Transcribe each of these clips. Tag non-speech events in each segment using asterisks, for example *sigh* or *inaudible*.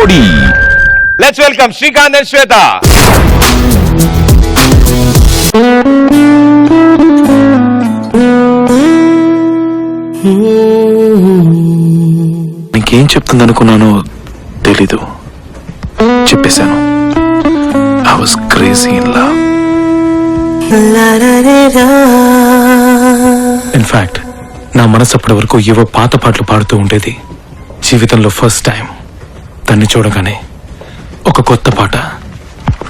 జోడీ let's welcome Srikanth and Shweta నీకేం చెప్తుందనుకున్నానో తెలీదు. చెప్పేశాను. I was crazy in love in fact నా మనసు అప్పటి వరకు ఏవో పాత పాటలు పాడుతూ ఉండేది. జీవితంలో ఫస్ట్ టైం తన్ని చూడగానే ఒక కొత్త పాట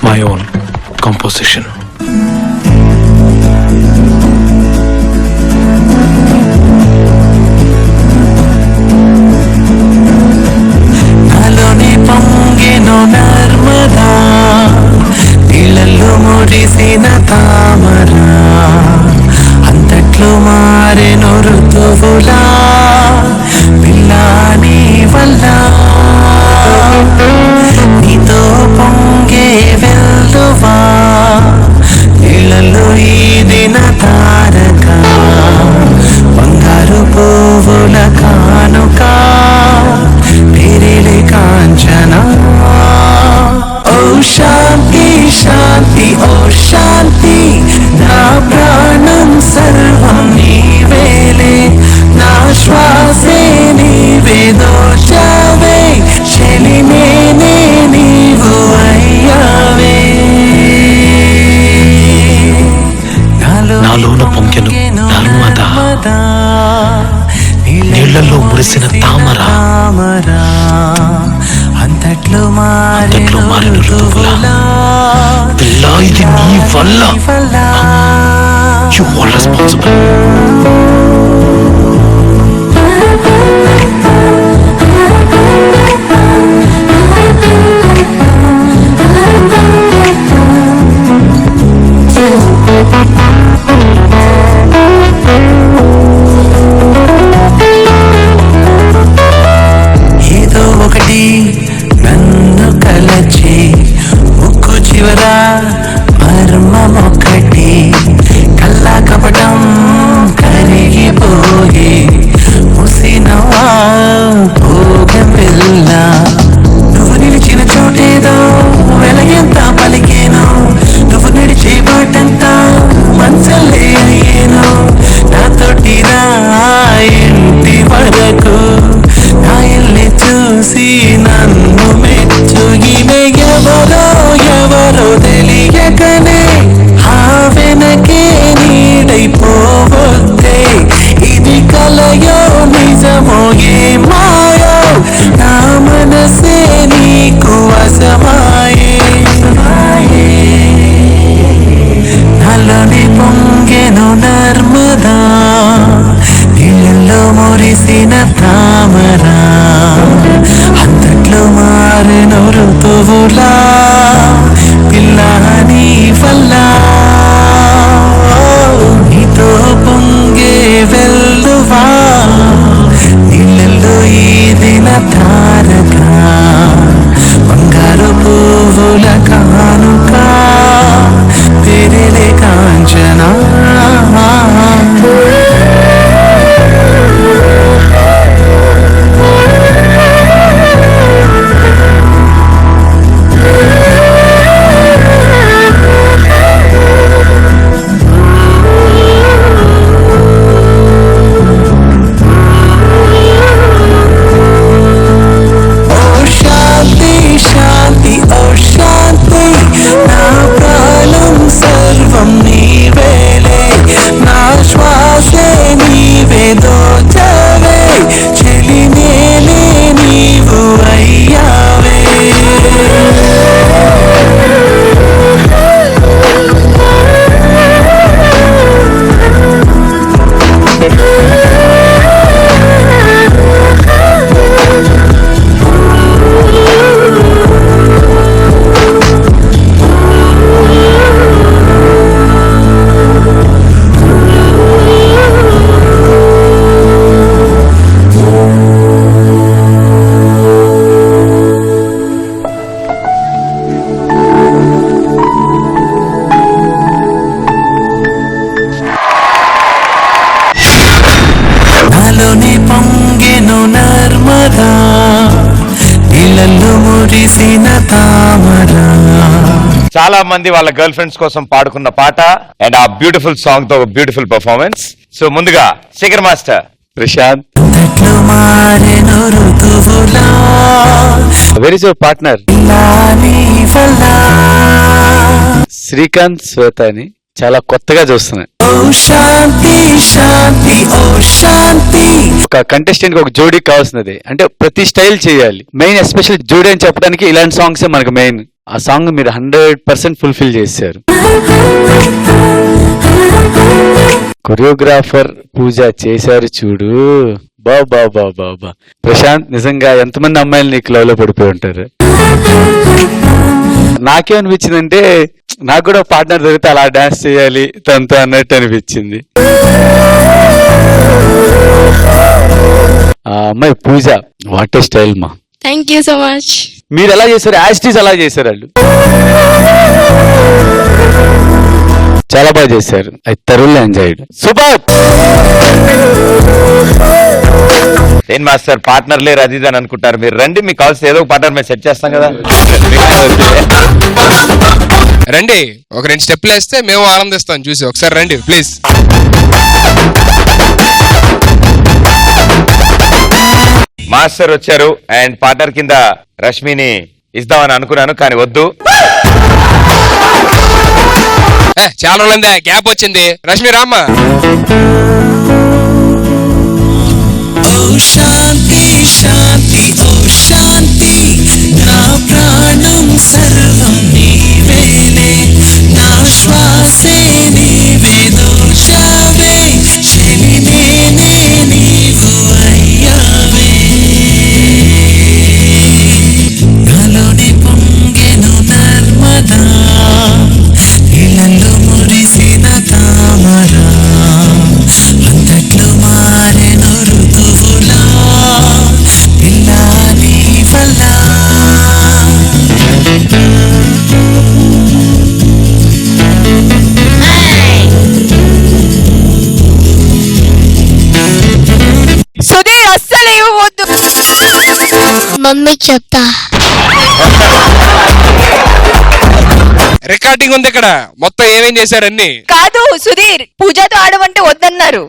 మై ఓన్ కంపోజిషన్ ഇത് നീ വല്ല യു ആർ റെസ്പോൺസിബിൾ మూలా పిల్ల నీ వల్ల నీతో పొంగే వెళ్ళువా నీళ్ళల్లో ఈ దిన తారగా బంగారు పువ్వుల కానుక పేరే కాంచనా. చాలా మంది వాళ్ళ గర్ల్ ఫ్రెండ్స్ కోసం పాడుకున్న పాట అండ్ ఆ బ్యూటిఫుల్ సాంగ్తో బ్యూటిఫుల్ పర్ఫార్మెన్స్ సో ముందుగా Shekhar master. Prashanth. Very is your partner Srikanth Shweta అని చాలా కొత్తగా చూస్తున్నా ఓ శాంతి శాంతి ఓ శాంతి. ఒక కంటెస్టెంట్కి ఒక జోడీ కావాల్సినది. అంటే ప్రతి స్టైల్ చేయాలి. మెయిన్ ఎస్పెషల్ జోడీ అని చెప్పడానికి ఇలాంటి సాంగ్స్ మనకు మెయిన్ ఆ సాంగ్ మీరు హండ్రెడ్ పర్సెంట్ ఫుల్ఫిల్ చేశారు. కొరియోగ్రాఫర్ పూజ చేశారు చూడు. బా బా బా బా బా. ప్రశాంత్ నిజంగా ఎంతమంది అమ్మాయిలు నీకు లవ్లో పడిపోయి ఉంటారు? నాకేమనిపించిందంటే నాకు కూడా పార్ట్నర్ దొరికితే అలా డాన్స్ చేయాలి తనతో అన్నట్టు అనిపించింది. ఆ అమ్మాయి పూజ వాట్ స్టైల్ మా. థ్యాంక్ యూ సో మచ్ మీరు ఎలా చేశారు? యాస్టీస్ అలా చేశారు వాళ్ళు. చాలా బాగా చేశారు. అది తరుణ్ ఎంజాయ్డ్ సూపర్ ఏం మాస్టర్ పార్ట్నర్ లేరు అది అని అనుకుంటారు. మీరు రండి మీకు కావాల్సిన ఏదో ఒక పార్ట్నర్ మేము సెట్ చేస్తాం కదా. రండి ఒక రెండు స్టెప్లు వేస్తే మేము ఆనందిస్తాం. చూసి ఒకసారి రండి ప్లీజ్ మాస్టర్ వచ్చారు అండ్ పార్ట్నర్ కింద రష్మిని ఇద్దామని అనుకున్నాను కానీ వద్దు. ఏ, చాలా రోజులైందే గ్యాప్ వచ్చింది. రష్మి రామ్మ. ఓ శాంతి శాంతి ఓ శాంతి నా ప్రాణం సర్వం నీవేలే నా శ్వాసే నీవే మమ్మీకి చెప్తా. రికార్డింగ్ ఉంది ఇక్కడ. మొత్తం ఏమేం చేశారు అన్ని? కాదు సుధీర్ పూజతో ఆడమంటే వద్దన్నారు.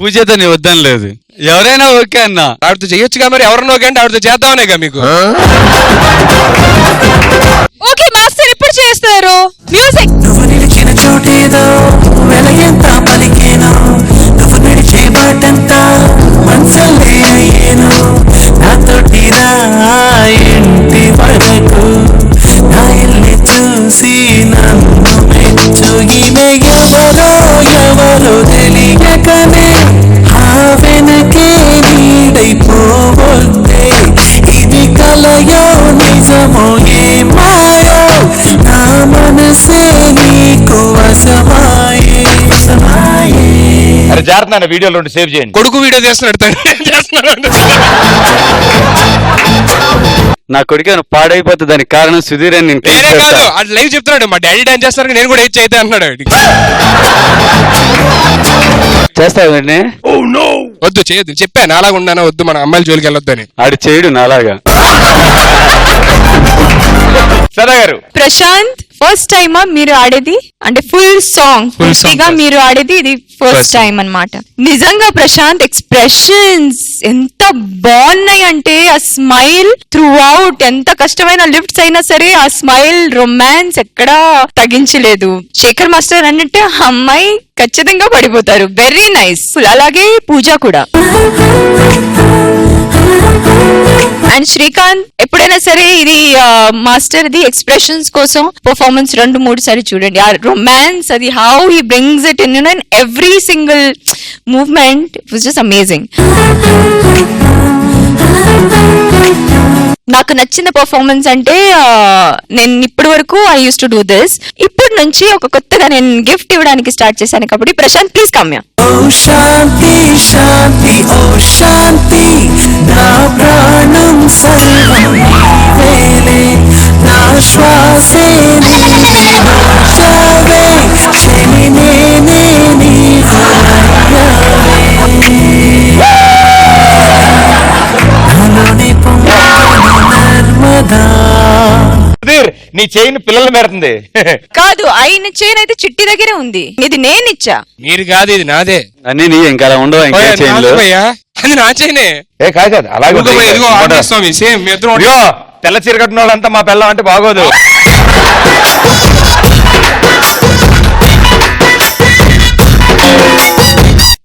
పూజతో నీ వద్దని లేదు ఎవరైనా ఓకే అన్నా. ఆవిడతో చేయొచ్చుగా మరి? ఎవరినో కంటే ఆవిడతో చేద్దామనేగా మీకు? ఓకే మాస్టర్ ఇప్పుడు చేస్తారు మ్యూజిక్ నువ్వు నిలిచిన చోటేదో వెలయంత పలికేను? నువ్వు నడిచే బాటంతా mentally. జాగ్రత్త వీడియోలో ఉండి సేవ్ చేయండి. కొడుకు వీడియో చేస్తున్నాడు ఏం నా కొడుకు ఏమైనా పాడైపోతే దానికి కారణం సుధీర్ అని నేను నేనే తెలుసు కాదు కదా. అది లైవ్ చెప్తున్నాడు మా డాడీ డాన్స్ చేస్తారు నేను కూడా ఏది అయితే అన్నాడు. చేస్తావు వెంటనే వద్దు చేయొద్దు చెప్పా నాలాగా ఉన్నానా వద్దు మన అమ్మాయిల జోలికి వెళ్ళొద్దని. ఆడు చేయడు నాలాగా. సదా గారు ప్రశాంత్? ఫస్ట్ టైమా మీరు ఆడేది? అంటే ఫుల్ సాంగ్ పూర్తిగా. మీరు ఆడేది ఇది ఫస్ట్. టైం అన్నమాట. నిజంగా ప్రశాంత్ ఎక్స్ప్రెషన్స్ ఎంత బాగున్నాయి అంటే ఆ స్మైల్ త్రూ అవుట్ ఎంత కష్టమైన లిఫ్ట్స్ అయినా సరే ఆ స్మైల్ రొమాన్స్ ఎక్కడా తగ్గించలేదు. శేఖర్ మాస్టర్ అన్నట్టు అమ్మాయి ఖచ్చితంగా పడిపోతారు. వెరీ నైస్ అలాగే పూజ కూడా. అండ్ శ్రీకాంత్ ఎప్పుడైనా సరే ఇది మాస్టర్ ది ఎక్స్ప్రెషన్స్ కోసం పర్ఫార్మెన్స్ రెండు మూడు సారి చూడండి. ఆ రొమాన్స్ అది how he brings it in and every single movement was just amazing నాకు నచ్చిన పర్ఫార్మెన్స్ అంటే నేను ఇప్పటి వరకు I use to do this ఇప్పటి నుంచి ఒక కొత్తగా నేను గిఫ్ట్ ఇవ్వడానికి స్టార్ట్ చేశాను కాబట్టి ప్రశాంత్ ప్లీజ్ కమ్యా ఓ శాంతి శాంతి ఓ శాంతి నా ప్రాణం సర్వం. నా శ్వాసే నీ చైన్ పిల్లలు మెరుతుంది. *laughs* కాదు ఆయన చైన్ అయితే చిట్టి దగ్గరే ఉంది. ఇది నేను ఇచ్చా మీరు కాదు ఇది నాదే. అన్ని నీ ఇంకా అలా ఉండవు ఇంకా చైన్లు? భయ్యా. అది నా చైనే. ఏ కాదు కాదు అలాగే ఇదిగో ఇదిగో స్వామి సేమ్ మీ ఇద్దరు ఇదిగో తెల్ల చీర కట్టిన వాళ్ళంతా మా పిల్లం అంటే బాగోదు.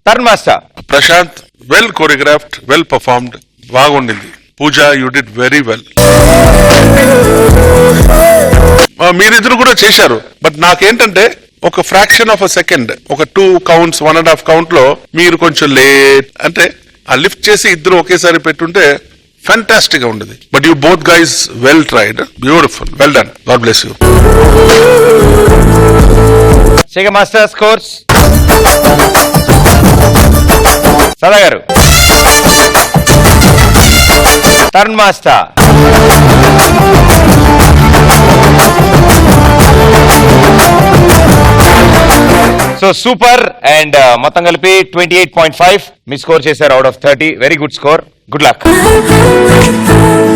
Turn master. Prashanth well choreographed well performed బాగుండింది. Pooja you did very well మీరిద్దరు కూడా చేశారు. బట్ నాకేంటంటే ఒక ఫ్రాక్షన్ ఆఫ్ అ సెకండ్ ఒక two counts one and half కౌంట్లో మీరు కొంచెం లేట్ అంటే ఆ లిఫ్ట్ చేసి ఇద్దరు ఒకేసారి పెట్టుంటే ఫ్యాంటాస్టిక్గా ఉండేది. But you both guys well tried beautiful well done God bless you Shekhar master scores Sada garu turn master so super and మొత్తం కలిపి ట్వంటీ ఎయిట్ పాయింట్ ఫైవ్ మీ స్కోర్ చేశారు out of thirty very good score good luck